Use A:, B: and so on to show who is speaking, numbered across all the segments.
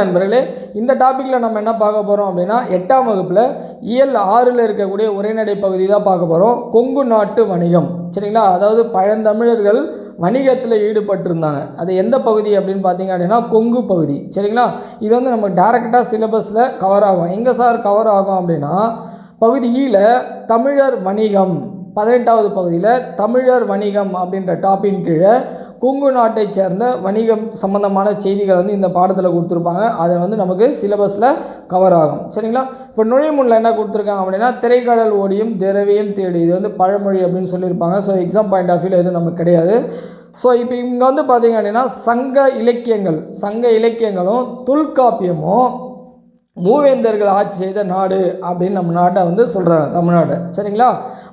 A: நண்பர்களே இந்த டாப்பிக்கில் நம்ம என்ன பார்க்க போகிறோம் அப்படின்னா எட்டாம் வகுப்பில் இயல் ஆறில் இருக்கக்கூடிய உரைநடை பகுதி தான் பார்க்க போகிறோம் கொங்கு நாட்டு வணிகம். சரிங்களா? அதாவது பழந்தமிழர்கள் வணிகத்தில் ஈடுபட்டிருந்தாங்க. அது எந்த பகுதி அப்படின்னு பார்த்தீங்க அப்படின்னா கொங்கு பகுதி. சரிங்களா? இது வந்து நம்ம டேரெக்டாக சிலபஸில் கவர் ஆகும். எங்கே சார் கவர் ஆகும் அப்படின்னா பகுதியில் தமிழர் வணிகம் பதினெட்டாவது பகுதியில் தமிழர் வணிகம் அப்படின்ற டாப்பின் கீழே கொங்கு நாட்டை சேர்ந்த வணிகம் சம்பந்தமான செய்திகள் வந்து இந்த பாடத்தில் கொடுத்துருப்பாங்க. அதை வந்து நமக்கு சிலபஸில் கவர் ஆகும். சரிங்களா? இப்போ நுழைமுன்னில் என்ன கொடுத்துருக்காங்க அப்படின்னா திரைக்கடல் ஓடியும் திரவியும் தேடி. இது வந்து பழமொழி அப்படின்னு சொல்லியிருப்பாங்க. ஸோ எக்ஸாம் பாயிண்ட் ஆஃப் வியூவில் எதுவும் நமக்கு கிடையாது. ஸோ இப்போ இங்கே வந்து பார்த்தீங்க அப்படின்னா சங்க இலக்கியங்கள் சங்க இலக்கியங்களும் தொல்காப்பியமும் மூவேந்தர்கள் ஆட்சி செய்த நாடு அப்படின்னு நம்ம நாட்டை வந்து சொல்கிறாங்க தமிழ்நாடு. சரிங்களா?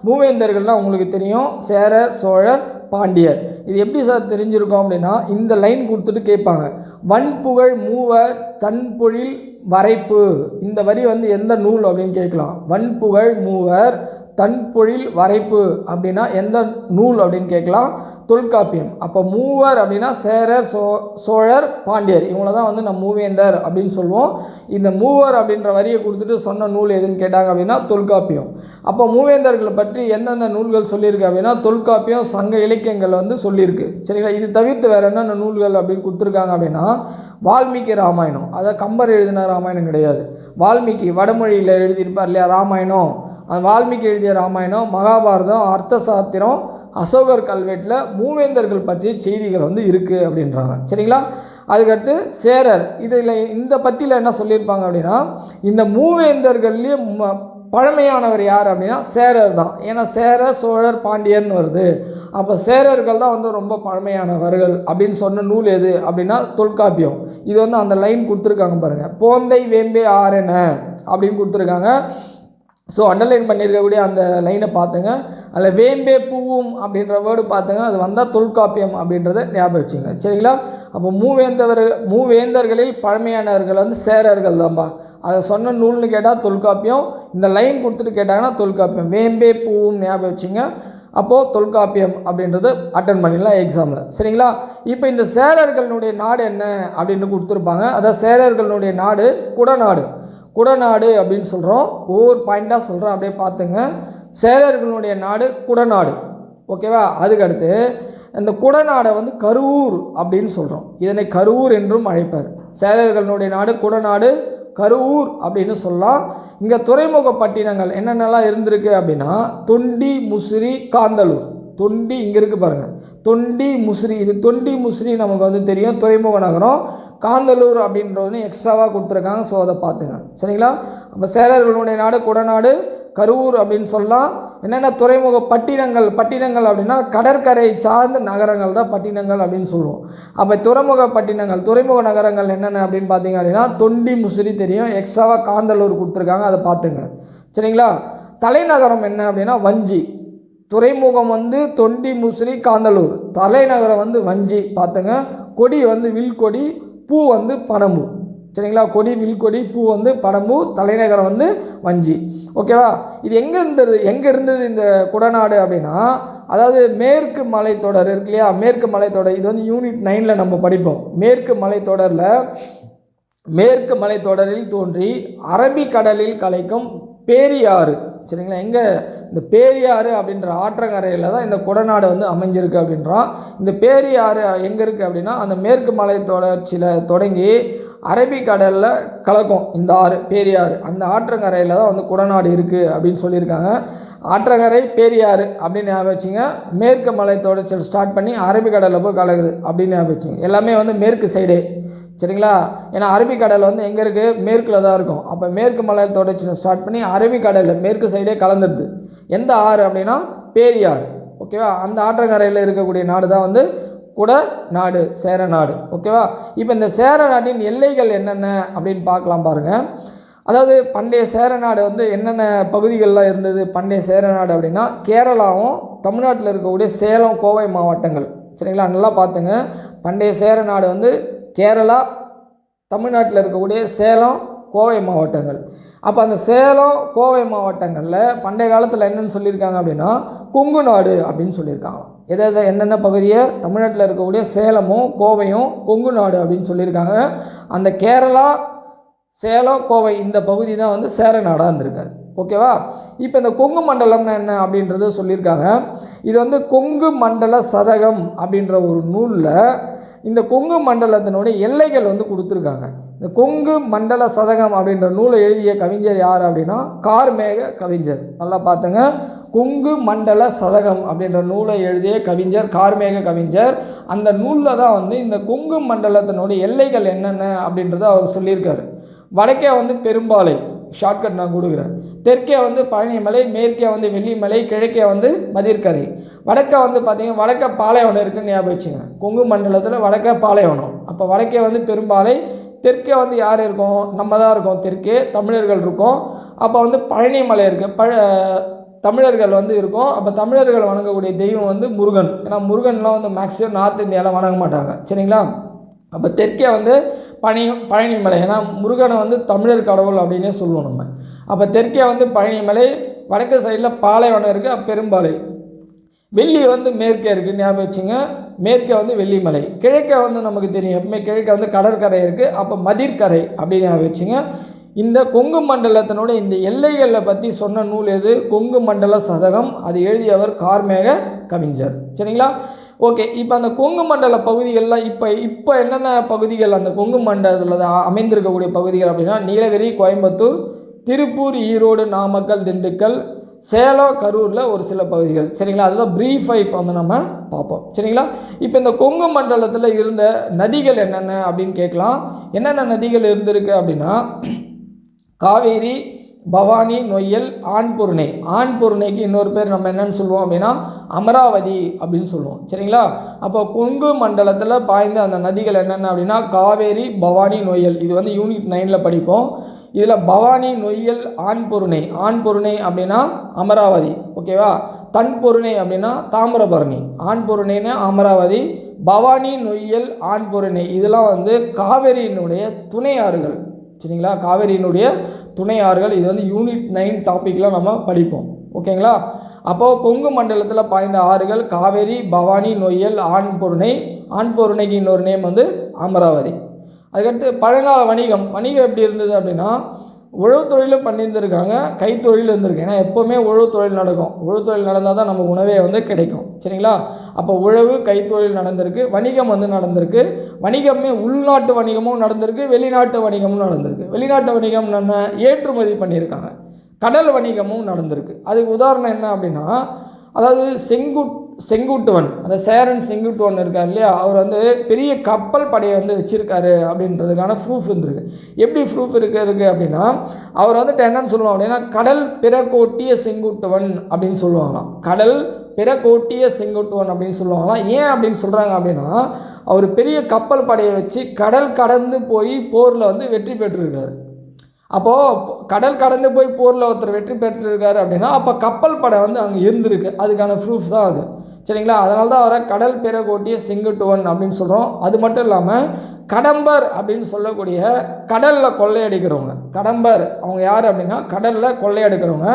A: மூவேந்தர்கள்னால் உங்களுக்கு தெரியும் சேர சோழர் பாண்டியர். இது எப்படி சார் தெரிஞ்சிருக்கோம் அப்படின்னா இந்த லைன் கொடுத்துட்டு கேட்பாங்க. வன்புகழ் மூவர் தன்பொழில் வரைப்பு. இந்த வரி வந்து எந்த நூல் அப்படின்னு கேட்கலாம். வன்புகழ் மூவர் தன்பொழில் வரைப்பு அப்படின்னா எந்த நூல் அப்படின்னு கேட்கலாம்? தொல்காப்பியம். அப்போ மூவர் அப்படின்னா சேரர் சோ சோழர் பாண்டியர். இவங்கள தான் வந்து நம்ம மூவேந்தர் அப்படின்னு சொல்லுவோம். இந்த மூவர் அப்படின்ற வரியை கொடுத்துட்டு சொன்ன நூல் எதுன்னு கேட்டாங்க அப்படின்னா தொல்காப்பியம். அப்போ மூவேந்தர்களை பற்றி எந்தெந்த நூல்கள் சொல்லியிருக்கு அப்படின்னா தொல்காப்பியம் சங்க இலக்கியங்கள் வந்து சொல்லியிருக்கு. சரிங்களா? இது தவிர்த்து வேறு என்னென்ன நூல்கள் அப்படின்னு கொடுத்துருக்காங்க அப்படின்னா வால்மீகி ராமாயணம். அதை கம்பர் எழுதின ராமாயணம் கிடையாது. வால்மீகி வடமொழியில் எழுதியிருப்பார் இல்லையா ராமாயணம்? வால்மீகி எழுதிய ராமாயணம் மகாபாரதம் அர்த்த சாத்திரம் அசோகர் கல்வெட்டில் மூவேந்தர்கள் பற்றிய செய்திகள் வந்து இருக்குது அப்படின்றாங்க. சரிங்களா? அதுக்கடுத்து சேரர். இதில் இந்த பற்றியில் என்ன சொல்லியிருப்பாங்க அப்படின்னா இந்த மூவேந்தர்கள்லேயும் பழமையானவர் யார் அப்படின்னா சேரர் தான். ஏன்னா சேர சோழர் பாண்டியர்னு வருது. அப்போ சேரர்கள் தான் வந்து ரொம்ப பழமையானவர்கள் அப்படின்னு சொன்ன நூல் எது அப்படின்னா தொல்காப்பியம். இது வந்து அந்த லைன் கொடுத்துருக்காங்க பாருங்கள் போந்தை வேம்பே ஆறென அப்படின்னு கொடுத்துருக்காங்க. ஸோ அண்டர்லைன் பண்ணியிருக்கக்கூடிய அந்த லைனை பார்த்துங்க. அதில் வேம்பே பூவும் அப்படின்ற வேர்டு பார்த்துங்க. அது வந்தால் தொல்காப்பியம் அப்படின்றத ஞாபகம் வச்சுங்க. சரிங்களா? அப்போ மூவேந்தவர் மூவேந்தர்களில் பழமையானவர்கள் வந்து சேரர்கள் தான்பா. அதை சொன்ன நூல்னு கேட்டால் தொல்காப்பியம். இந்த லைன் கொடுத்துட்டு கேட்டாங்கன்னா தொல்காப்பியம். வேம்பே பூவும் ஞாபகம் வச்சுங்க. அப்போது தொல்காப்பியம் அப்படின்றது அட்டன் பண்ணிடலாம் எக்ஸாமில் சரிங்களா? இப்போ இந்த சேரர்களுடைய நாடு என்ன அப்படின்னு கொடுத்துருப்பாங்க. அதாவது சேரர்களுடைய நாடு குடநாடு. குடநாடு அப்படின்னு சொல்கிறோம் ஒவ்வொரு பாயிண்ட்டாக சொல்கிறோம் அப்படியே பார்த்துங்க. சேரர்களுடைய நாடு குடநாடு. ஓகேவா அதுக்கடுத்து இந்த குடநாடை வந்து கருவூர் அப்படின்னு சொல்கிறோம் இதனை கருவூர் என்றும் அழைப்பார். சேரர்களுடைய நாடு குடநாடு கருவூர் அப்படின்னு சொல்லலாம். இங்கே துறைமுக பட்டினங்கள் என்னென்னலாம் இருந்திருக்கு அப்படின்னா தொண்டி முசிறி காந்தலூர். தொண்டி இங்கே இருக்குது பாருங்கள் தொண்டி முசிறி இது தொண்டி முசிறி நமக்கு வந்து தெரியும். துறைமுக நகரம் காந்தலூர் அப்படின்றது வந்து எக்ஸ்ட்ராவாக கொடுத்துருக்காங்க. ஸோ அதை பார்த்துங்க. சரிங்களா? அப்போ சேரர்களுடைய நாடு குடநாடு கரூர் அப்படின்னு சொல்லலாம். என்னென்ன துறைமுக பட்டினங்கள் பட்டினங்கள் அப்படின்னா கடற்கரை சார்ந்த நகரங்கள் தான் பட்டினங்கள் அப்படின்னு சொல்லுவோம். அப்போ துறைமுக பட்டினங்கள் துறைமுக நகரங்கள் என்னென்ன அப்படின்னு பார்த்தீங்க அப்படின்னா தொண்டி முசிறி தெரியும். எக்ஸ்ட்ராவாக காந்தலூர் கொடுத்துருக்காங்க. அதை பார்த்துங்க. சரிங்களா? தலைநகரம் என்ன அப்படின்னா வஞ்சி. துறைமுகம் வந்து தொண்டி முசிறி காந்தலூர். தலைநகரம் வந்து வஞ்சி பார்த்துங்க. கொடி வந்து வில்கொடி பூ வந்து பனம்பூ சரிங்களா? கொடி வில்கொடி பூ வந்து பனம்பூ தலைநகரம் வந்து வஞ்சி. ஓகேவா? இது எங்கே இருந்தது? எங்கே இருந்தது இந்த குடநாடு அப்படின்னா அதாவது மேற்கு மலைத்தொடர் இருக்கு இல்லையா? மேற்கு மலைத்தொடர் இது வந்து யூனிட் நைனில் நம்ம படிப்போம். மேற்கு மலைத்தொடரில் மேற்கு மலைத்தொடரில் தோன்றி அரபிக்கடலில் கலைக்கும் பேரியாறு. சரிங்களா? எங்கே இந்த பேரியாறு அப்படின்ற ஆற்றங்கரையில் தான் இந்த குடநாடு வந்து அமைஞ்சிருக்கு அப்படின்றான். இந்த பேரியாறு எங்கே இருக்குது அப்படின்னா அந்த மேற்கு மலை தொடர்ச்சியில் தொடங்கி அரபிக்கடலில் கலக்கும் இந்த ஆறு பேரியாறு. அந்த ஆற்றங்கரையில் தான் வந்து குடநாடு இருக்குது அப்படின்னு சொல்லியிருக்காங்க. ஆற்றங்கரை பேரியாறு அப்படின்னு ஞாபகம் வச்சுங்க. மேற்கு மலை தொடர்ச்சியில் ஸ்டார்ட் பண்ணி அரபிக்கடலில் போய் கலக்குது அப்படின்னு ஞாபகம் வச்சுங்க. எல்லாமே வந்து மேற்கு சைடே சரிங்களா? ஏன்னா அரபிக்கடல் வந்து எங்கே இருக்குது மேற்கில் தான் இருக்கும். அப்போ மேற்கு மலை தொடர்ச்சியில் ஸ்டார்ட் பண்ணி அரபிக்கடலில் மேற்கு சைடே கலந்துடுது எந்த ஆறு அப்படின்னா பேரியாறு. ஓகேவா அந்த ஆற்றங்கரையில் இருக்கக்கூடிய நாடு தான் வந்து குட நாடு சேர நாடு. ஓகேவா இப்போ இந்த சேர நாட்டின் எல்லைகள் என்னென்ன அப்படின்னு பார்க்கலாம் பாருங்கள் அதாவது பண்டைய சேர நாடு வந்து என்னென்ன பகுதிகளெலாம் இருந்தது? பண்டைய சேர நாடு அப்படின்னா கேரளாவும் தமிழ்நாட்டில் இருக்கக்கூடிய சேலம் கோவை மாவட்டங்கள். சரிங்களா? நல்லா பார்த்துங்க. பண்டைய சேர நாடு வந்து கேரளா தமிழ்நாட்டில் இருக்கக்கூடிய சேலம் கோவை மாவட்டங்கள். அப்போ அந்த சேலம் கோவை மாவட்டங்களில் பண்டைய காலத்தில் என்னென்னு சொல்லியிருக்காங்க அப்படின்னா கொங்கு நாடு அப்படின்னு சொல்லியிருக்காங்க எதை எதை என்னென்ன பகுதியை? தமிழ்நாட்டில் இருக்கக்கூடிய சேலமும் கோவையும் கொங்கு நாடு அப்படின்னு சொல்லியிருக்காங்க. அந்த கேரளா சேலம் கோவை இந்த பகுதி தான் வந்து சேர நாடாக இருந்திருக்காது ஓகேவா? இப்போ இந்த கொங்கு மண்டலம்னா என்ன அப்படின்றத சொல்லியிருக்காங்க. இது வந்து கொங்கு மண்டல சதகம் அப்படின்ற ஒரு நூலில் இந்த கொங்கு மண்டலத்தினுடைய எல்லைகள் வந்து கொடுத்துருக்காங்க. இந்த கொங்கு மண்டல சதகம் அப்படின்ற நூலை எழுதிய கவிஞர் யார் அப்படின்னா கார்மேக கவிஞர். நல்லா பார்த்துங்க கொங்கு மண்டல சதகம் அப்படின்ற நூலை எழுதிய கவிஞர் கார்மேக கவிஞர். அந்த நூலில் தான் வந்து இந்த கொங்கு மண்டலத்தினுடைய எல்லைகள் என்னென்ன அப்படின்றத அவர் சொல்லியிருக்காரு. வடக்கே வந்து பெரும்பாலை ஷார்ட்கட் நான் கொடுக்குறேன். தெற்கே வந்து பழனிமலை மேற்கே வந்து வெள்ளிமலை கிழக்கே வந்து மதிர்கரை. வடக்கே வந்து பார்த்தீங்கன்னா வடக்க பாலைவனம் இருக்குன்னு ஞாபகம் வச்சுங்க கொங்கு மண்டலத்தில் வடக்க பாலைவனம். அப்போ வடக்கே வந்து பெரும்பாலை தெற்கே வந்து யார் இருக்கோம்? நம்ம தான் இருக்கோம். தெற்கே தமிழர்கள் இருக்கோம். அப்போ வந்து பழனிமலை இருக்குது பழ தமிழர்கள் வந்து இருக்கோம். அப்போ தமிழர்கள் வணங்கக்கூடிய தெய்வம் வந்து முருகன். ஏன்னா முருகன்லாம் வந்து மேக்ஸிமம் நார்த் இந்தியாவில் வணங்க மாட்டாங்க. சரிங்களா? அப்போ தெற்கே வந்து பழனி பழனிமலை ஏன்னா முருகனை வந்து தமிழர் கடவுள் அப்படின்னே சொல்லுவோம் நம்ம. அப்போ தெற்கே வந்து பழனிமலை வடக்கு சைடில் பாலைவனம் இருக்குது பெரும்பாலை. வெள்ளி வந்து மேற்கே இருக்குது ஞாபகம் வச்சுங்க. மேற்கே வந்து வெள்ளிமலை கிழக்கே வந்து நமக்கு தெரியும் எப்பவுமே கிழக்கே வந்து கடற்கரை இருக்குது அப்போ மதிர்கரை அப்படின்னு வச்சுங்க. இந்த கொங்கு மண்டலத்தினுடைய இந்த எல்லைகளை பற்றி சொன்ன நூல் எது? கொங்கு மண்டல சதகம். அது எழுதியவர் கார்மேக கவிஞர். சரிங்களா? ஓகே இப்போ அந்த கொங்கு மண்டல பகுதிகளில் இப்போ இப்போ என்னென்ன பகுதிகள் அந்த கொங்கு மண்டலத்தில் அமைந்திருக்கக்கூடிய பகுதிகள் அப்படின்னா நீலகிரி கோயம்புத்தூர் திருப்பூர் ஈரோடு நாமக்கல் திண்டுக்கல் சேலம் கரூரில் ஒரு சில பகுதிகள். சரிங்களா? அதுதான் ப்ரீஃபாக இப்போ வந்து நம்ம பார்ப்போம். சரிங்களா? இப்போ இந்த கொங்கு மண்டலத்தில் இருந்த நதிகள் என்னென்ன அப்படின்னு கேட்கலாம். என்னென்ன நதிகள் இருந்திருக்கு அப்படின்னா காவேரி பவானி நொய்யல் ஆண்பொருணை ஆண்பொருணைக்கு இன்னொரு பேர் நம்ம என்னன்னு சொல்லுவோம் அப்படின்னா அமராவதி அப்படின்னு சொல்லுவோம். சரிங்களா? அப்போ கொங்கு மண்டலத்தில் பாய்ந்த அந்த நதிகள் என்னென்ன அப்படின்னா காவேரி பவானி நொய்யல். இது வந்து யூனிட் நைனில் படிப்போம். இதில் பவானி நொய்யல் ஆண்பொருணை ஆண்பொருணை அப்படின்னா அமராவதி ஓகேவா தன் பொருணை அப்படின்னா தாமிரபரணி ஆண்பொருணைன்னு அமராவதி பவானி நொய்யல் ஆண்பொருணை இதெல்லாம் வந்து காவேரியினுடைய துணை ஆறுகள் சரிங்களா? காவேரியினுடைய துணை ஆறுகள் இது வந்து யூனிட் நைன் டாப்பிக்கில் நம்ம படிப்போம். ஓகேங்களா அப்போது கொங்கு மண்டலத்தில் பாய்ந்த ஆறுகள் காவேரி பவானி நொய்யல் ஆண்பொருணை ஆண்பொருணைக்கு இன்னொரு நேம் வந்து அமராவதி. அதுக்கடுத்து பழங்கால வணிகம். வணிகம் எப்படி இருந்தது அப்படின்னா உழவு தொழிலும் பண்ணியிருந்திருக்காங்க கைத்தொழில் இருந்திருக்கு ஏன்னா எப்போவுமே உழவு தொழில் நடக்கும். உழவு தொழில் நடந்தால் தான் நம்ம உணவே வந்து கிடைக்கும். சரிங்களா? அப்போ உழவு கைத்தொழில் நடந்திருக்கு வணிகம் வந்து நடந்திருக்கு. வணிகமே உள்நாட்டு வணிகமும் நடந்திருக்கு வெளிநாட்டு வணிகமும் நடந்திருக்கு. வெளிநாட்டு வணிகம் என்ன ஏற்றுமதி பண்ணியிருக்காங்க. கடல் வணிகமும் நடந்திருக்கு. அதுக்கு உதாரணம் என்ன அப்படின்னா அதாவது செங்குட் செங்குட்டுவன் அந்த சேரன் செங்குட்டுவன் இருக்கார் இல்லையா? அவர் வந்து பெரிய கப்பல் படையை வந்து வச்சுருக்காரு அப்படின்றதுக்கான ப்ரூஃப் இருந்திருக்கு. எப்படி ப்ரூஃப் இருக்கு இருக்குது அப்படின்னா அவர் வந்துட்டு என்னன்னு சொல்லுவாங்க அப்படின்னா கடல் பிறக்கோட்டிய செங்குட்டுவன் அப்படின்னு சொல்லுவாங்களாம். கடல் பிறகோட்டிய செங்குட்டுவன் அப்படின்னு சொல்லுவாங்களாம். ஏன் அப்படின்னு சொல்கிறாங்க அப்படின்னா அவர் பெரிய கப்பல் படையை வச்சு கடல் கடந்து போய் போரில் வந்து வெற்றி பெற்றிருக்காரு. அப்போது கடல் கடந்து போய் போரில் ஒருத்தர் வெற்றி பெற்றிருக்காரு அப்படின்னா அப்போ கப்பல் படை வந்து அங்கே இருந்திருக்கு. அதுக்கான ப்ரூஃப் தான் அது. சரிங்களா? அதனால தான் அவரை கடல் பிறகோட்டிய செங்குட்டுவன் அப்படின்னு சொல்கிறோம் அது மட்டும் இல்லாமல் கடம்பர் அப்படின்னு சொல்லக்கூடிய கடலில் கொள்ளையடிக்கிறவங்க. கடம்பர் அவங்க யார் அப்படின்னா கடலில் கொள்ளையடிக்கிறவங்க.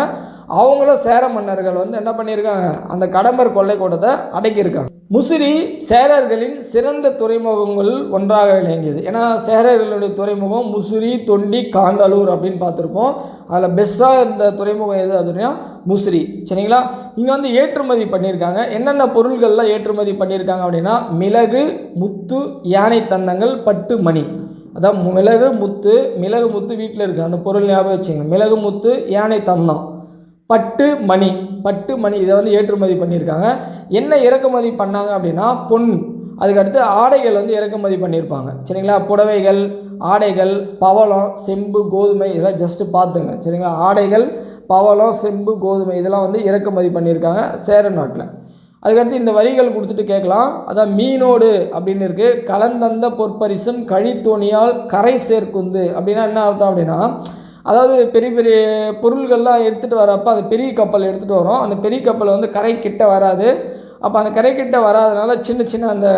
A: அவங்களும் சேர மன்னர்கள் வந்து என்ன பண்ணியிருக்காங்க? அந்த கடம்பர் கொள்ளை கூட்டத்தை அடக்கியிருக்காங்க. முசிறி சேரர்களின் சிறந்த துறைமுகங்கள் ஒன்றாக விளங்கியது ஏன்னா சேரர்களுடைய துறைமுகம் முசிறி தொண்டி காந்தலூர் அப்படின்னு பார்த்துருப்போம். அதில் பெஸ்ட்டாக இருந்த துறைமுகம் எது அப்படின்னா முசிறி. சரிங்களா? இங்கே வந்து ஏற்றுமதி பண்ணியிருக்காங்க. என்னென்ன பொருள்கள்லாம் ஏற்றுமதி பண்ணியிருக்காங்க அப்படின்னா மிளகு முத்து யானை தந்தங்கள் பட்டு மணி. அதான் மிளகு முத்து மிளகு முத்து வீட்டில் இருக்குது அந்த பொருள் ஞாபகம் வச்சுங்க. மிளகு முத்து யானை தந்தம். பட்டு மணி பட்டு மணி இதை வந்து ஏற்றுமதி பண்ணியிருக்காங்க. என்ன இறக்குமதி பண்ணாங்க அப்படின்னா பொன். அதுக்கடுத்து ஆடைகள் வந்து இறக்குமதி பண்ணியிருப்பாங்க. சரிங்களா? புடவைகள் ஆடைகள் பவளம் செம்பு கோதுமை இதெல்லாம் ஜஸ்ட்டு பார்த்துங்க. சரிங்களா? ஆடைகள் பவளம் செம்பு கோதுமை இதெல்லாம் வந்து இறக்குமதி பண்ணியிருக்காங்க சேர நாட்டில். அதுக்கடுத்து இந்த வரிகள் கொடுத்துட்டு கேட்கலாம். அதான் மீனோடு அப்படின்னு இருக்குது கலந்தந்த பொற்பரிசும் கழித்தோணியால் கரை சேர்க்குந்து அப்படின்னா என்ன அர்த்தம் அப்படின்னா அதாவது பெரிய பெரிய பொருள்கள்லாம் எடுத்துகிட்டு வரப்போ அந்த பெரிய கப்பல் எடுத்துகிட்டு வரோம். அந்த பெரிய கப்பல் வந்து கரை கிட்ட வராது. அப்போ அந்த கரைக்கிட்ட வராதனால சின்ன சின்ன அந்த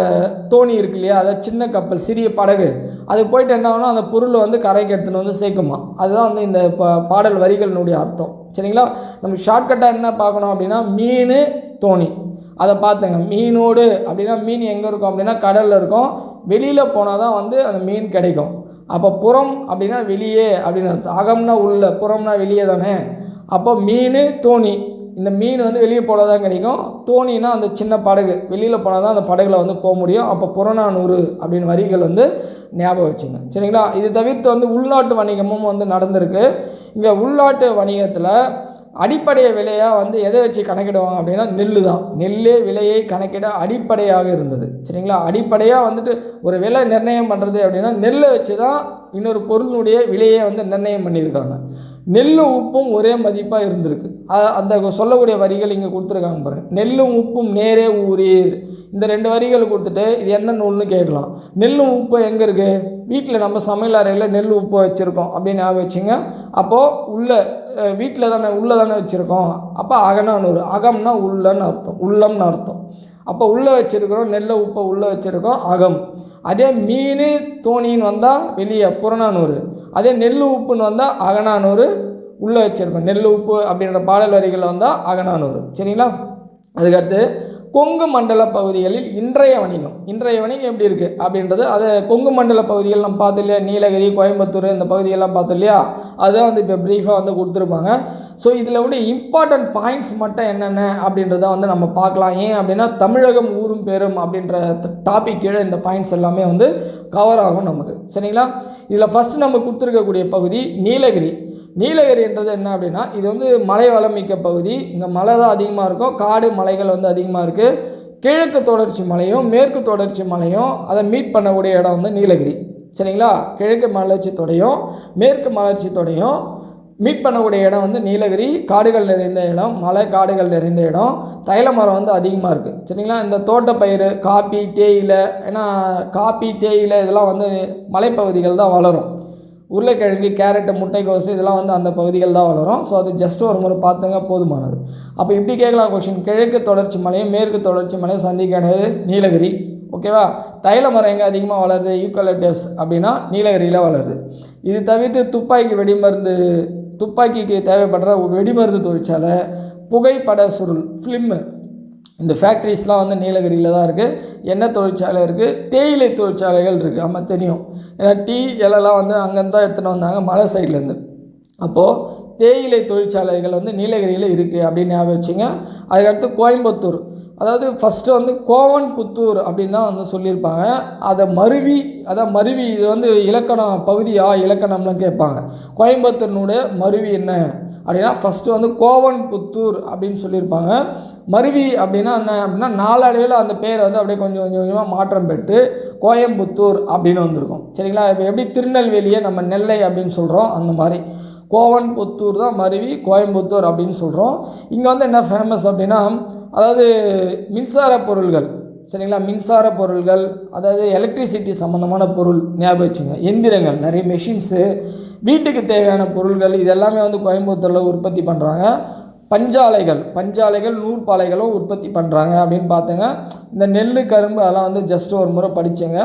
A: தோணி இருக்கு இல்லையா? அதை சின்ன கப்பல் சிறிய படகு. அது போயிட்டு என்ன ஆகும்னா அந்த பொருளை வந்து கரைக்கு எடுத்துன்னு வந்து சேர்க்குமா? அதுதான் வந்து இந்த பாடல் வரிகளினுடைய அர்த்தம். சரிங்களா? நமக்கு ஷார்ட்கட்டாக என்ன பார்க்கணும் அப்படின்னா மீன் தோணி. அதை பார்த்துங்க. மீனோடு அப்படின்னா மீன் எங்கே இருக்கும் அப்படின்னா கடலில் இருக்கும். வெளியில் போனால் தான் வந்து அந்த மீன் கிடைக்கும். அப்போ புறம் அப்படின்னா வெளியே அப்படின்னு அர்த்தம். அகம்னா உள்ள புறம்னா வெளியே தானே? அப்போ மீன் தோணி. இந்த மீன் வந்து வெளியே போனால் தான் கிடைக்கும். தோணினா அந்த சின்ன படகு. வெளியில் போனால் தான் அந்த படகுல வந்து போக முடியும். அப்போ புறநானூறு அப்படின்னு வரிகள் வந்து ஞாபகம் வச்சுங்க. சரிங்களா? இது தவிர்த்து வந்து உள்நாட்டு வணிகமும் வந்து நடந்திருக்கு. இங்கே உள்நாட்டு வணிகத்தில் அடிப்படை விலையாக வந்து எதை வச்சு கணக்கிடுவாங்க அப்படின்னா நெல் தான் நெல்லே விலையை கணக்கிட அடிப்படையாக இருந்தது. சரிங்களா? அடிப்படையாக வந்துட்டு ஒரு விலை நிர்ணயம் பண்ணுறது அப்படின்னா நெல்லை வச்சு தான் இன்னொரு பொருளினுடைய விலையை வந்து நிர்ணயம் பண்ணியிருக்காங்க. நெல்லும் உப்பும் ஒரே மதிப்பாக இருந்திருக்கு. அந்த சொல்லக்கூடிய வரிகள் இங்கே கொடுத்துருக்காங்க பாருங்கள் நெல்லும் உப்பும் நேரே ஊரீர் இந்த ரெண்டு வரிகள் கொடுத்துட்டு இது எந்த நூல்னு கேட்கலாம். நெல் உப்பு எங்கே இருக்குது வீட்டில் நம்ம சமையல் அறையில் நெல் உப்பு வச்சுருக்கோம் அப்படின்னு ஞாபகம் வச்சுங்க. அப்போது உள்ளே வீட்டில் தானே உள்ளே தானே வச்சுருக்கோம். அப்போ அகனானூறு அகம்னா உள்ளன்னு அர்த்தம். உள்ளம்னு அர்த்தம். அப்போ உள்ளே வச்சுருக்கிறோம் நெல்லை உப்பை உள்ளே வச்சுருக்கோம் அகம். அதே மீன் தோணின்னு வந்தால் வெளியே புறநானூறு அதே நெல் உப்புன்னு வந்தால் அகனானூறு உள்ளே வச்சுருக்கோம். நெல் உப்பு அப்படின்ற பாடல் வரிகள் வந்தால் அகநானூறு சரிங்களா? அதுக்கடுத்து கொங்கு மண்டல பகுதிகளில் இன்றைய வணிகம். இன்றைய வணிகம் எப்படி இருக்குது அப்படின்றது அது கொங்கு மண்டல பகுதிகள் நம்ம பார்த்தோம் இல்லையா? நீலகிரி கோயம்புத்தூர் இந்த பகுதியெல்லாம் பார்த்தோம் இல்லையா? அதுதான் வந்து இப்போ ப்ரீஃபாக வந்து கொடுத்துருப்பாங்க. ஸோ இதில் விட இம்பார்ட்டன்ட் பாயிண்ட்ஸ் மட்டும் என்னென்ன அப்படின்றத வந்து நம்ம பார்க்கலாம். ஏன் அப்படின்னா தமிழகம் ஊரும் பேரும் அப்படின்ற டாபிக் கீழே இந்த பாயிண்ட்ஸ் எல்லாமே வந்து கவர் ஆகும் நமக்கு. சரிங்களா? இதில் ஃபஸ்ட்டு நம்ம கொடுத்துருக்கக்கூடிய பகுதி நீலகிரி. நீலகிரின்றது என்ன அப்படின்னா இது வந்து மலை வளமிக்க மிக்க பகுதி. இங்கே மலை தான் அதிகமாக இருக்கும். காடு மலைகள் வந்து அதிகமாக இருக்குது கிழக்கு தொடர்ச்சி மலையும் மேற்கு தொடர்ச்சி மலையும் அதை மீட் பண்ணக்கூடிய இடம் வந்து நீலகிரி. சரிங்களா? கிழக்கு மலர்ச்சி தொடையும் மேற்கு மலர்ச்சி தொடையும் மீட் பண்ணக்கூடிய இடம் வந்து நீலகிரி. காடுகள் நிறைந்த இடம் மலை காடுகள் நிறைந்த இடம். தைல மரம் வந்து அதிகமாக இருக்குது சரிங்களா? இந்த தோட்டப்பயிர் காப்பி தேயிலை ஏன்னா காப்பி தேயிலை இதெல்லாம் வந்து மலைப்பகுதிகள் தான் வளரும். உருளைக்கிழங்கு கேரட்டு முட்டைக்கோசு இதெல்லாம் வந்து அந்த பகுதிகள் தான் வளரும். ஸோ அது ஜஸ்ட் ஒரு முறை பார்த்துங்க போதுமானது. அப்போ இப்படி கேட்கலாம் கொஷின் கிழக்கு தொடர்ச்சி மலையும் மேற்கு தொடர்ச்சி மலையும் சந்திக்கிறது நீலகிரி. ஓகேவா தைல மரம் எங்கே அதிகமாக வளருது? யூக்கலிப்டஸ் அப்படின்னா நீலகிரியில் வளருது. இது தவிர்த்து துப்பாக்கி வெடிமருந்து துப்பாக்கிக்கு தேவைப்படுற வெடிமருந்து தொழிற்சாலை புகைப்பட சுருள் ஃபிலிம்மு இந்த ஃபேக்ட்ரிஸ்லாம் வந்து நீலகிரியில் தான் இருக்குது எண்ணெய் தொழிற்சாலை இருக்குது தேயிலை தொழிற்சாலைகள் இருக்குது ஆமாம் தெரியும். ஏன்னா டீ இலெல்லாம் வந்து அங்கேருந்து தான் எடுத்துகிட்டு வந்தாங்க மலை சைட்லேருந்து அப்போது தேயிலை தொழிற்சாலைகள் வந்து நீலகிரியில் இருக்குது அப்படின்னு ஞாபகம் வச்சுங்க. அதுக்கடுத்து கோயம்புத்தூர். அதாவது ஃபஸ்ட்டு வந்து கோவன் புத்தூர் அப்படின்னு தான் வந்து சொல்லியிருப்பாங்க. அதை மருவி அதான் மருவி இது வந்து இலக்கணம் பகுதியா இலக்கணம்லாம் கேட்பாங்க. கோயம்புத்தூர்னுடைய மருவி என்ன? அப்படின்னா ஃபஸ்ட்டு வந்து கோவன் புத்தூர் அப்படின்னு சொல்லியிருப்பாங்க. மருவி அப்படின்னா என்ன அப்படின்னா நாளடைவில் அந்த பேர் வந்து அப்படியே கொஞ்சம் கொஞ்சம் கொஞ்சமாக மாற்றம் பெற்று கோயம்புத்தூர் அப்படின்னு வந்திருக்கும். சரிங்களா? இப்போ எப்படி திருநெல்வேலியை நம்ம நெல்லை அப்படின்னு சொல்கிறோம் அந்த மாதிரி. கோவன் புத்தூர் தான் மருவி கோயம்புத்தூர் அப்படின்னு சொல்கிறோம் இங்கே வந்து என்ன ஃபேமஸ் அப்படின்னா அதாவது மின்சார பொருள்கள். சரிங்களா? மின்சார பொருள்கள் அதாவது எலக்ட்ரிசிட்டி சம்மந்தமான பொருள் ஞாபகம் வச்சுங்க. எந்திரங்கள் நிறைய மெஷின்ஸு வீட்டுக்கு தேவையான பொருள்கள் இது எல்லாமே வந்து கோயம்புத்தூரில் உற்பத்தி பண்ணுறாங்க பஞ்சாலைகள் பஞ்சாலைகள் நூற்பாலைகளும் உற்பத்தி பண்ணுறாங்க அப்படின்னு பார்த்துங்க. இந்த நெல் கரும்பு அதெல்லாம் வந்து ஜஸ்ட் ஒரு முறை படித்தேங்க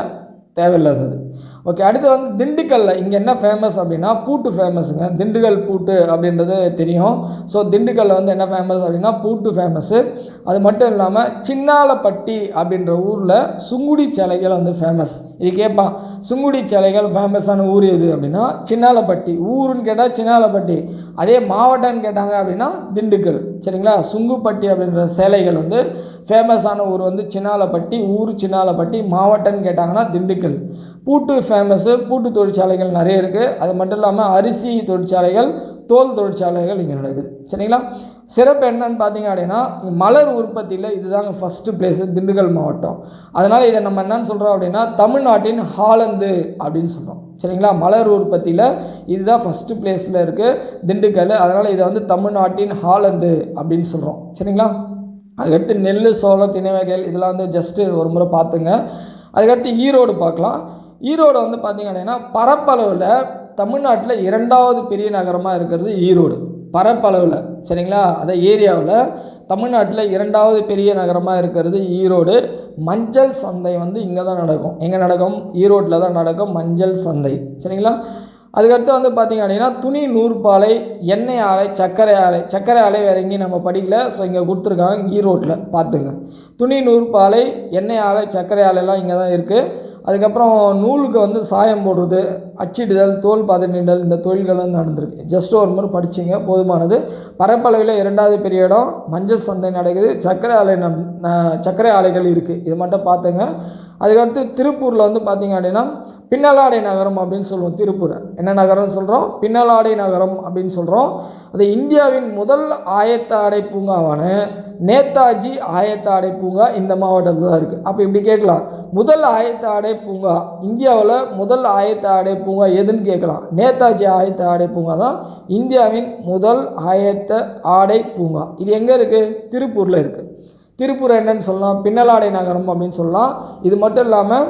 A: தேவையில்லாதது. ஓகே அடுத்து வந்து திண்டுக்கல்ல இங்கே என்ன ஃபேமஸ் அப்படின்னா பூட்டு ஃபேமஸுங்க திண்டுக்கல் பூட்டு அப்படின்றது தெரியும். ஸோ திண்டுக்கல்ல வந்து என்ன ஃபேமஸ் அப்படின்னா பூட்டு ஃபேமஸ்ஸு அது மட்டும் இல்லாமல் சின்னாலப்பட்டி அப்படின்ற ஊரில் சுங்குடி சேலைகள் வந்து ஃபேமஸ் இது கேட்பான் சுங்குடி சேலைகள் ஃபேமஸான ஊர் எது அப்படின்னா சின்னாலப்பட்டி. ஊருன்னு கேட்டால் சின்னாலப்பட்டி. அதே மாவட்டம்னு கேட்டாங்க அப்படின்னா திண்டுக்கல். சரிங்களா? சுங்குப்பட்டி அப்படின்ற சேலைகள் வந்து ஃபேமஸான ஊர் வந்து சின்னாலப்பட்டி. ஊர் சின்னாலப்பட்டி மாவட்டம்னு கேட்டாங்கன்னா திண்டுக்கல். பூட்டு ஃபேமஸ்ஸு பூட்டு தொழிற்சாலைகள் நிறைய இருக்குது அது மட்டும் இல்லாமல் அரிசி தொழிற்சாலைகள் தோல் தொழிற்சாலைகள் இங்கே நடக்குது. சரிங்களா? சிறப்பு என்னன்னு பார்த்தீங்க அப்படின்னா மலர் உற்பத்தியில் இதுதாங்க ஃபஸ்ட்டு பிளேஸு திண்டுக்கல் மாவட்டம். அதனால் இதை நம்ம என்னன்னு சொல்கிறோம் அப்படின்னா தமிழ்நாட்டின் ஹாலந்து அப்படின்னு சொல்கிறோம் சரிங்களா? மலர் உற்பத்தியில் இதுதான் ஃபஸ்ட்டு பிளேஸில் இருக்குது திண்டுக்கல். அதனால் இதை வந்து தமிழ்நாட்டின் ஹாலந்து அப்படின்னு சொல்கிறோம் சரிங்களா? அதுக்கடுத்து நெல் சோளம் திணை வகைகள் இதெல்லாம் வந்து ஜஸ்ட்டு ஒரு முறை பார்த்துங்க. அதுக்கடுத்து ஈரோடு பார்க்கலாம். ஈரோடு வந்து பார்த்திங்க அப்படின்னா பரப்பளவில் தமிழ்நாட்டில் இரண்டாவது பெரிய நகரமாக இருக்கிறது ஈரோடு. பரப்பளவில் சரிங்களா? அதை ஏரியாவில் தமிழ்நாட்டில் இரண்டாவது பெரிய நகரமாக இருக்கிறது ஈரோடு. மஞ்சள் சந்தை வந்து இங்கே தான் நடக்கும். எங்கே நடக்கும்? ஈரோட்டில் தான் நடக்கும் மஞ்சள் சந்தை சரிங்களா? அதுக்கடுத்து வந்து பார்த்திங்க அப்படின்னா துணி நூற்பாலை எண்ணெய் ஆலை சர்க்கரை ஆலை. சர்க்கரை ஆலை வேறு எங்கேயும் நம்ம படிக்கல. ஸோ இங்கே கொடுத்துருக்காங்க ஈரோட்டில். பார்த்துங்க. துணி நூற்பாலை எண்ணெய் ஆலை சர்க்கரை ஆலைலாம் இங்கே தான் இருக்குது அதுக்கப்புறம் நூலுக்கு வந்து சாயம் போடுறது அச்சிடுதல் தோல் பதனிடல் இந்த தொழில்களும் நடந்திருக்கு. ஜஸ்ட் ஒரு முறை படிச்சிங்க போதுமானது. பரப்பளவில் இரண்டாவது பெரிய இடம் மஞ்சள் சந்தை நடக்குது. சர்க்கரை ஆலை நம் சர்க்கரை ஆலைகள் இருக்குது இது மட்டும் பார்த்துங்க. அதுக்கடுத்து திருப்பூரில் வந்து பார்த்திங்க அப்படின்னா பின்னலாடை நகரம் அப்படின்னு சொல்லுவோம் திருப்பூர். என்ன நகரம்னு சொல்கிறோம் பின்னலாடை நகரம் அப்படின்னு சொல்கிறோம் அது இந்தியாவின் முதல் ஆயத்த ஆடை பூங்காவான நேதாஜி ஆயத்த ஆடை பூங்கா இந்த மாவட்டத்தில் தான் இருக்குது அப்போ இப்படி கேட்கலாம். முதல் ஆயத்த ஆடை பூங்கா இந்தியாவில் முதல் ஆயத்த ஆடை பூங்கா எதுன்னு கேட்கலாம். நேதாஜி ஆயத்த ஆடை பூங்கா தான் இந்தியாவின் முதல் ஆயத்த ஆடை பூங்கா. இது எங்கே இருக்குது திருப்பூரில் இருக்குது திருப்பூர் என்னன்னு சொல்லலாம் பின்னலாடை நகரம் அப்படின்னு சொல்லலாம். இது மட்டும் இல்லாமல்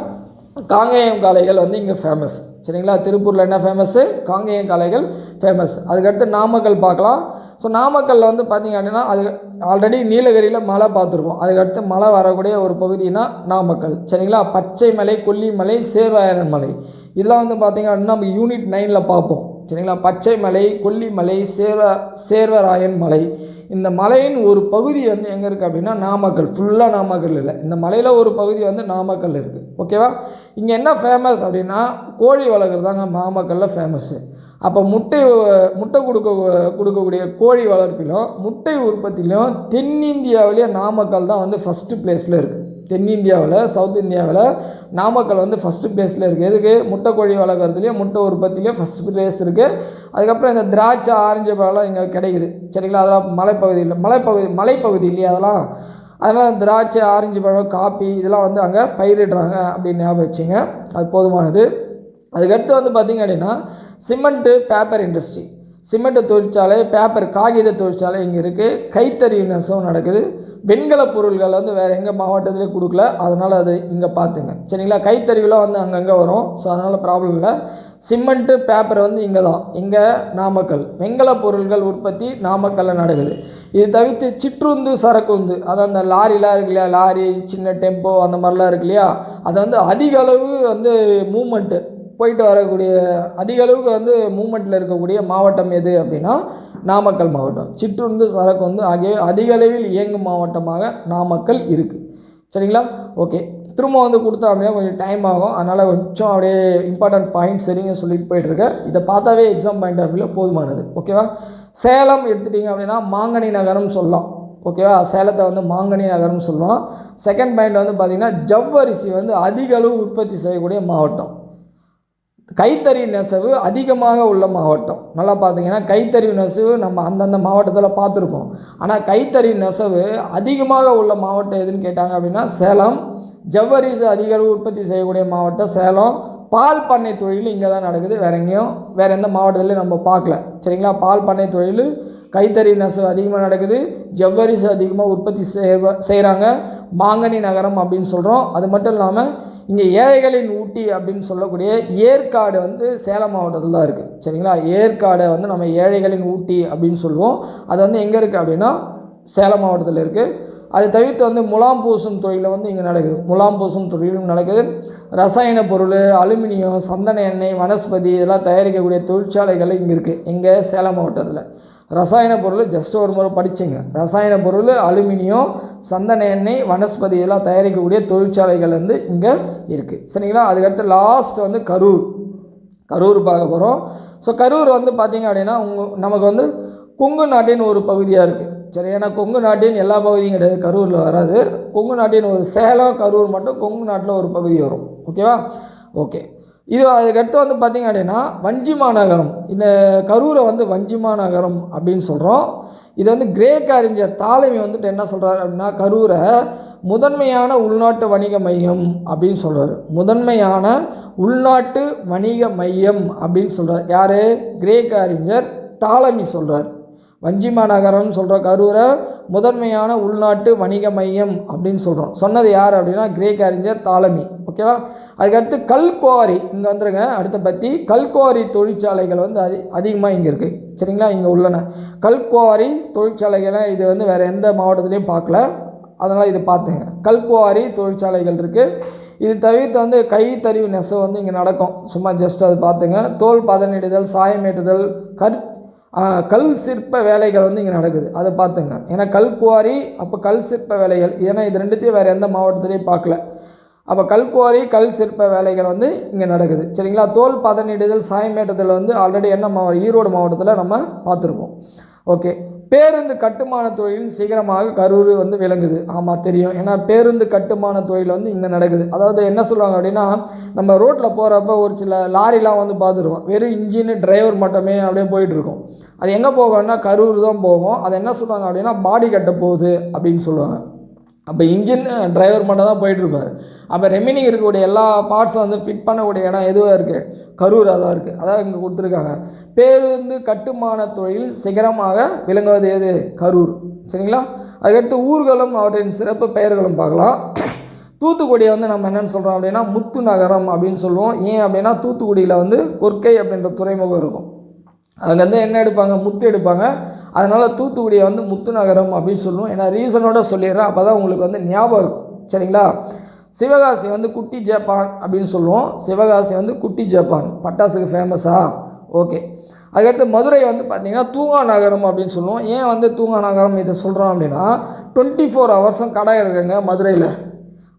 A: காங்கேயம் காளைகள் வந்து இங்கே ஃபேமஸ் சரிங்களா? திருப்பூரில் என்ன ஃபேமஸ்ஸு காங்கேயம் காளைகள் ஃபேமஸ் அதுக்கடுத்து நாமக்கல் பார்க்கலாம். ஸோ நாமக்கல்லில் வந்து பார்த்திங்க அப்படின்னா அது ஆல்ரெடி நீலகிரியில் மலை பார்த்துருக்கோம் அதுக்கடுத்து மலை வரக்கூடிய ஒரு பகுதினா நாமக்கல். சரிங்களா? பச்சை மலை கொல்லிமலை சேர்வாயரன் மலை. இதெல்லாம் வந்து பார்த்திங்க அப்படின்னா நம்ம யூனிட் நைனில் பார்ப்போம். சரிங்களா? பச்சை மலை கொல்லிமலை சேர்வ சேர்வராயன் மலை. இந்த மலையின் ஒரு பகுதி வந்து எங்கே இருக்குது அப்படின்னா நாமக்கல். ஃபுல்லாக நாமக்கல் இல்லை. இந்த மலையில் ஒரு பகுதி வந்து நாமக்கல் இருக்குது ஓகேவா இங்கே என்ன ஃபேமஸ் அப்படின்னா கோழி வளர்க்குறது தாங்க நாமக்கல்லில் ஃபேமஸ்ஸு அப்போ முட்டை முட்டை கொடுக்க கொடுக்கக்கூடிய கோழி வளர்ப்பிலும் முட்டை உற்பத்தியிலும் தென்னிந்தியாவிலேயே நாமக்கல் தான் வந்து ஃபஸ்ட்டு பிளேஸில் இருக்குது தென்னிந்தியாவில் சவுத் இந்தியாவில் நாமக்கல் வந்து ஃபஸ்ட்டு பிளேஸில் இருக்குது எதுக்கு? முட்டை கோழி வளர்க்குறதுலேயும் முட்டை உற்பத்திலையும் ஃபஸ்ட் பிளேஸ் இருக்குது அதுக்கப்புறம் இந்த திராட்சை ஆரஞ்சு பழம்லாம் இங்கே கிடைக்குது. சரிங்களா? அதெல்லாம் மலைப்பகுதியில் மலைப்பகுதி மலைப்பகுதி இல்லையா அதெல்லாம்? அதனால் திராட்சை ஆரஞ்சு பழம் காப்பி இதெல்லாம் வந்து அங்கே பயிரிடுறாங்க அப்படின்னு ஞாபகம் வச்சுங்க. அது போதுமானது. அதுக்கடுத்து வந்து பார்த்திங்க அப்படின்னா சிமெண்ட்டு பேப்பர் இண்டஸ்ட்ரி சிமெண்ட்டு தொழிற்சாலை பேப்பர் காகித தொழிற்சாலை இங்கே இருக்குது கைத்தறி நெசவும் நடக்குது. வெண்கல பொருள்கள் வந்து வேறு எங்கள் மாவட்டத்திலே கொடுக்கல. அதனால் அது இங்கே பார்த்துங்க. சரிங்களா? கைத்தறிகளும் வந்து அங்கங்கே வரும். ஸோ அதனால் ப்ராப்ளம் இல்லை. சிமெண்ட்டு பேப்பர் வந்து இங்கே தான். இங்கே நாமக்கல். வெண்கல பொருள்கள் உற்பத்தி நாமக்கல்லில் நடக்குது. இது தவிர்த்து சிற்றுந்து சரக்கு உந்து அதான் அந்த லாரிலாம் இருக்கு இல்லையா? லாரி சின்ன டெம்போ அந்த மாதிரிலாம் இருக்கு இல்லையா? அது வந்து அதிக அளவு வந்து மூமெண்ட்டு போயிட்டு வரக்கூடிய அதிக அளவுக்கு வந்து மூமெண்ட்டில் இருக்கக்கூடிய மாவட்டம் எது அப்படின்னா நாமக்கல் மாவட்டம். சிற்றுந்து சரக்கு வந்து ஆகிய அதிக அளவில் இயங்கும் மாவட்டமாக நாமக்கல் இருக்குது சரிங்களா? ஓகே. திரும்ப வந்து கொடுத்தா அப்படின்னா கொஞ்சம் டைம் ஆகும். அதனால் கொஞ்சம் அப்படியே இம்பார்ட்டன்ட் பாயிண்ட்ஸ் சரிங்க சொல்லிட்டு போயிட்டுருக்கேன் இதை பார்த்தாவே எக்ஸாம் பாயிண்ட் ஆஃப் வியூவில் போதுமானது. ஓகேவா? சேலம் எடுத்துட்டிங்க அப்படின்னா மாங்கனி நகரம் சொல்லலாம். ஓகேவா? சேலத்தை வந்து மாங்கனி நகரம்னு சொல்லலாம். செகண்ட் பாயிண்ட் வந்து பார்த்திங்கன்னா ஜவ்வரிசி வந்து அதிக அளவு உற்பத்தி செய்யக்கூடிய மாவட்டம். கைத்தறி நெசவு அதிகமாக உள்ள மாவட்டம். நல்லா பார்த்தீங்கன்னா கைத்தறி நெசவு நம்ம அந்தந்த மாவட்டத்தில் பார்த்துருப்போம் ஆனால் கைத்தறி நெசவு அதிகமாக உள்ள மாவட்டம் எதுன்னு கேட்டாங்க அப்படின்னா சேலம். ஜவ்வரிசு அதிக அளவு உற்பத்தி செய்யக்கூடிய மாவட்டம் சேலம். பால் பண்ணை தொழில் இங்கே தான் நடக்குது. வேற எங்கேயும் வேறு எந்த மாவட்டத்துலையும் நம்ம பார்க்கல. சரிங்களா? பால் பண்ணை தொழில் கைத்தறி நெசவு அதிகமாக நடக்குது. ஜவ்வரிசு அதிகமாக உற்பத்தி செய்வ செய்கிறாங்க மாங்கனி நகரம் அப்படின்னு சொல்கிறோம் அது மட்டும் இல்லாமல் இங்கே ஏழைகளின் ஊட்டி அப்படின்னு சொல்லக்கூடிய ஏற்காடு வந்து சேலம் மாவட்டத்தில் தான் இருக்குது சரிங்களா? ஏற்காடை வந்து நம்ம ஏழைகளின் ஊட்டி அப்படின்னு சொல்லுவோம். அது வந்து எங்கே இருக்குது அப்படின்னா சேலம் மாவட்டத்தில் இருக்குது அது தவிர்த்து வந்து முலாம் பூசும் தொழிலில் வந்து இங்கே நடக்குது. முலாம் பூசும் தொழிலும் நடக்குது. ரசாயன பொருள் அலுமினியம் சந்தன எண்ணெய் வனஸ்பதி இதெல்லாம் தயாரிக்கக்கூடிய தொழிற்சாலைகள் இங்கே இருக்குது எங்கள் சேலம் மாவட்டத்தில். ரசாயன பொருள் ஜஸ்ட் ஒரு முறை படிச்சுங்க. ரசாயன பொருள் அலுமினியம் சந்தன எண்ணெய் வனஸ்பதி இதெல்லாம் தயாரிக்கக்கூடிய தொழிற்சாலைகள் வந்து இங்கே இருக்குது சரிங்களா? அதுக்கடுத்து லாஸ்ட் வந்து கரூர். கரூர் பார்க்க போகிறோம் ஸோ கரூர் வந்து பார்த்திங்க அப்படின்னா உங்கள் நமக்கு வந்து கொங்கு நாட்டின் ஒரு பகுதியாக இருக்குது சரி ஏன்னா கொங்கு நாட்டின் எல்லா பகுதியும் கிடையாது கரூரில் வராது. கொங்கு நாட்டின் ஒரு சேலம் கரூர் மட்டும் கொங்கு நாட்டில் ஒரு பகுதி வரும். ஓகேவா ஓகே இது அதுக்கடுத்து வந்து பார்த்திங்க அப்படின்னா வஞ்சி மாநகரம். இந்த கரூரை வந்து வஞ்சி மாநகரம் அப்படின்னு சொல்கிறோம் இது வந்து கிரேக் அறிஞர் தாலமி வந்துட்டு என்ன சொல்கிறாரு அப்படின்னா கரூரை முதன்மையான உள்நாட்டு வணிக மையம் அப்படின்னு சொல்கிறார் முதன்மையான உள்நாட்டு வணிக மையம் அப்படின்னு சொல்கிறார் யார்? கிரேக் அறிஞர் தாலமி சொல்கிறார் வஞ்சிமா நகரம்னு சொல்கிற கரூரை முதன்மையான உள்நாட்டு வணிக மையம் அப்படின்னு சொல்கிறோம் சொன்னது யார் அப்படின்னா கிரேக் அறிஞர் தாலமி. ஓகேவா? அதுக்கடுத்து கல்குவாரி இங்கே வந்துருங்க. அடுத்த பற்றி கல்குவாரி தொழிற்சாலைகள் வந்து அதி அதிகமாக இங்கே இருக்குது சரிங்களா? இங்கே உள்ளன. கல்குவாரி தொழிற்சாலைகளை இது வந்து வேறு எந்த மாவட்டத்துலேயும் பார்க்கல அதனால் இது பார்த்துங்க கல்குவாரி தொழிற்சாலைகள் இருக்குது இது தவிர்த்து வந்து கைத்தறிவு நெசவு வந்து இங்கே நடக்கும். சும்மா ஜஸ்ட் அது பார்த்துங்க தோல் பதனிடுதல் சாயமேட்டுதல் கற் கல் சிற்ப வேலைகள் வந்து இங்கே நடக்குது. அதை பார்த்துங்க. ஏன்னா கல்குவாரி அப்போ கல் சிற்ப வேலைகள் ஏன்னா இது ரெண்டுத்தையும் வேறு எந்த மாவட்டத்துலேயும் பார்க்கல. அப்போ கல்குவாரி கல் சிற்ப வேலைகள் வந்து இங்கே நடக்குது. சரிங்களா? தோல் பதனிடுதல் சாயமேட்டத்தில் வந்து ஆல்ரெடி என்ன மாவட்டம் ஈரோடு மாவட்டத்தில் நம்ம பார்த்துருப்போம். ஓகே பேருந்து கட்டுமான தொழிலின் சீக்கிரமாக கரூர் வந்து விளங்குது. ஆமாம் தெரியும். ஏன்னா பேருந்து கட்டுமான தொழில் வந்து இங்கே நடக்குது. அதாவது என்ன சொல்லுவாங்க அப்படின்னா நம்ம ரோட்டில் போகிறப்ப ஒரு சில லாரிலாம் வந்து பார்த்துருவோம் வெறும் இன்ஜின் டிரைவர் மட்டுமே அப்படியே போயிட்டுருக்கோம். அது எங்கே போகும்னா கரூர் தான் போகும். அது என்ன சொல்லுவாங்க அப்படின்னா பாடி கட்ட போகுது அப்படின்னு சொல்லுவாங்க. அப்போ இன்ஜின் டிரைவர் மட்டும் தான் போயிட்டுருப்பார். அப்போ ரெமினிங் இருக்கக்கூடிய எல்லா பார்ட்ஸும் வந்து ஃபிட் பண்ணக்கூடிய இடம் எதுவாக இருக்குது கரூராக தான் இருக்குது அதான் இங்கே கொடுத்துருக்காங்க. பேருந்து கட்டுமான தொழில் சிகரமாக விளங்குவது எது? கரூர். சரிங்களா? அதுக்கடுத்து ஊர்களும் அவற்றின் சிறப்பு பெயர்களும் பார்க்கலாம். தூத்துக்குடியை வந்து நம்ம என்னென்னு சொல்கிறோம் அப்படின்னா முத்து நகரம் அப்படின்னு சொல்லுவோம். ஏன் அப்படின்னா தூத்துக்குடியில் வந்து கொர்க்கை அப்படின்ற துறைமுகம் இருக்கும். அங்கே வந்து என்ன எடுப்பாங்க? முத்து எடுப்பாங்க. அதனால் தூத்துக்குடியை வந்து முத்து நகரம் அப்படின்னு சொல்லுவோம் ஏன்னா ரீசனோட சொல்லிடுறேன். அப்போ தான் உங்களுக்கு வந்து ஞாபகம் இருக்கும். சரிங்களா? சிவகாசி வந்து குட்டி ஜப்பான் அப்படின்னு சொல்லுவோம். சிவகாசி வந்து குட்டி ஜப்பான். பட்டாசுக்கு ஃபேமஸா ஓகே அதுக்கடுத்து மதுரை வந்து பார்த்திங்கன்னா தூங்கா நகரம் அப்படின்னு சொல்லுவோம். ஏன் வந்து தூங்கா நகரம் இதை சொல்கிறோம் அப்படின்னா டுவெண்ட்டி ஃபோர் ஹவர்ஸும் கடை இருக்குங்க மதுரையில்.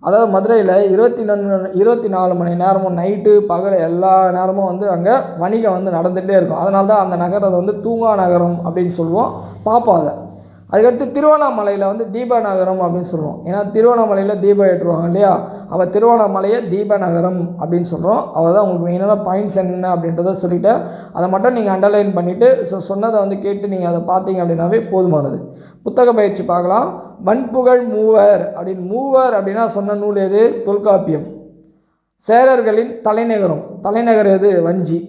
A: அதாவது மதுரையில் இருபத்தி நாலு இருபத்தி நாலு மணி நேரமும் நைட்டு பகல் எல்லா நேரமும் வந்து அங்கே வணிகம் வந்து நடந்துகிட்டே இருக்கும். அதனால தான் அந்த நகரத்தை வந்து தூங்கா நகரம் அப்படின்னு சொல்லுவோம். பார்ப்போம் அதை. அதுக்கடுத்து திருவண்ணாமலையில் வந்து தீப நகரம் அப்படின்னு சொல்லுவோம் ஏன்னா திருவண்ணாமலையில் தீபம் ஏற்றுவாங்க இல்லையா? அப்போ திருவண்ணாமலையை தீப நகரம் அப்படின்னு சொல்கிறோம் அவள் தான் உங்களுக்கு மெயினான பாயிண்ட்ஸ் என்ன அப்படின்றத சொல்லிவிட்டு அதை மட்டும் நீங்கள் அண்டர்லைன் பண்ணிவிட்டு ஸோ சொன்னதை வந்து கேட்டு நீங்கள் அதை பார்த்தீங்க அப்படின்னாவே போதுமானது. புத்தக பயிற்சி பார்க்கலாம். வன்புகழ் மூவர் அப்படின்னு மூவர் அப்படின்னா சொன்ன நூல் எது? தொல்காப்பியம். சேரர்களின் தலைநகரம். தலைநகர் எது? வஞ்சி.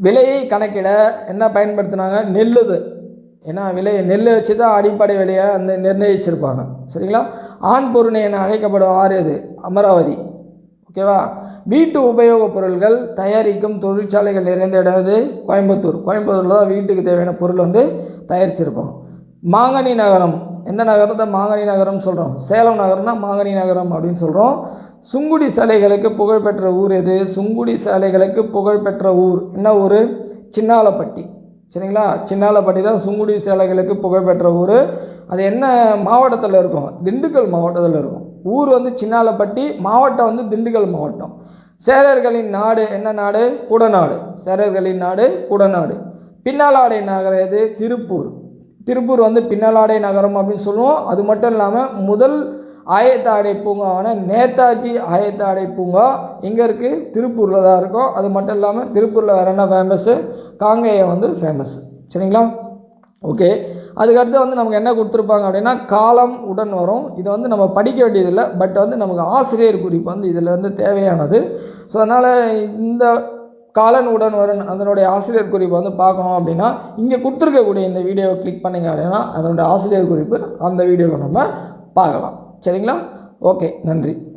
A: விலையை கணக்கிட என்ன பயன்படுத்தினாங்க? நெல்லுது. ஏன்னா விலை நெல்லை வச்சு தான் அடிப்படை விலையை அந்த நிர்ணயிச்சிருப்பாங்க. சரிங்களா? ஆண் பொருணை என அழைக்கப்படும் ஆறு எது? அமராவதி. ஓகேவா? வீட்டு உபயோகப் பொருள்கள் தயாரிக்கும் தொழிற்சாலைகள் நிறைந்த இடம் இது கோயம்புத்தூர். கோயம்புத்தூரில் தான் வீட்டுக்கு தேவையான பொருள் வந்து தயாரிச்சிருப்போம். மாங்கனி நகரம். எந்த நகரத்தை மாங்கனி நகரம் சொல்கிறோம் சேலம் நகரம் தான் மாங்கனி நகரம் அப்படின்னு சொல்கிறோம் சுங்குடி சாலைகளுக்கு புகழ்பெற்ற ஊர் எது? சுங்குடி சாலைகளுக்கு புகழ்பெற்ற ஊர். என்ன ஊர்? சின்னாலப்பட்டி. சரிங்களா? சின்னாலப்பட்டி தான் சுங்குடி சேலைகளுக்கு புகழ்பெற்ற ஊர். அது என்ன மாவட்டத்தில் இருக்கும்? திண்டுக்கல் மாவட்டத்தில் இருக்கும். ஊர் வந்து சின்னாலப்பட்டி மாவட்டம் வந்து திண்டுக்கல் மாவட்டம். சேரர்களின் நாடு என்ன நாடு? குடநாடு. சேரர்களின் நாடு குடநாடு. பின்னாலாடை நகரம் எது? திருப்பூர். திருப்பூர் வந்து பின்னலாடை நகரம் அப்படின்னு சொல்லுவோம். அது மட்டும் இல்லாமல் முதல் ஆயத்த ஆடை பூங்காவான நேதாஜி ஆயத்த ஆடை பூங்கா எங்கே இருக்குது திருப்பூரில் தான் இருக்கும். அது மட்டும் இல்லாமல் திருப்பூரில் வேறு என்ன ஃபேமஸ்ஸு காங்கேயம் வந்து ஃபேமஸ் சரிங்களா? ஓகே அதுக்கடுத்து வந்து நமக்கு என்ன கொடுத்துருப்பாங்க அப்படின்னா காலம் உடன் வரும். இதை வந்து நம்ம படிக்க வேண்டியதில்லை. பட் வந்து நமக்கு ஆசிரியர் குறிப்பு வந்து இதில் வந்து தேவையானது. ஸோ அதனால் இந்த காலன் உடன் வரும் அதனுடைய ஆசிரியர் குறிப்பு வந்து பார்க்கணும் அப்படின்னா இங்கே கொடுத்துருக்கக்கூடிய இந்த வீடியோவை கிளிக் பண்ணிங்க அப்படின்னா அதனுடைய ஆசிரியர் குறிப்பு அந்த வீடியோவில் நம்ம பார்க்கலாம். சரிங்களா? ஓகே நன்றி.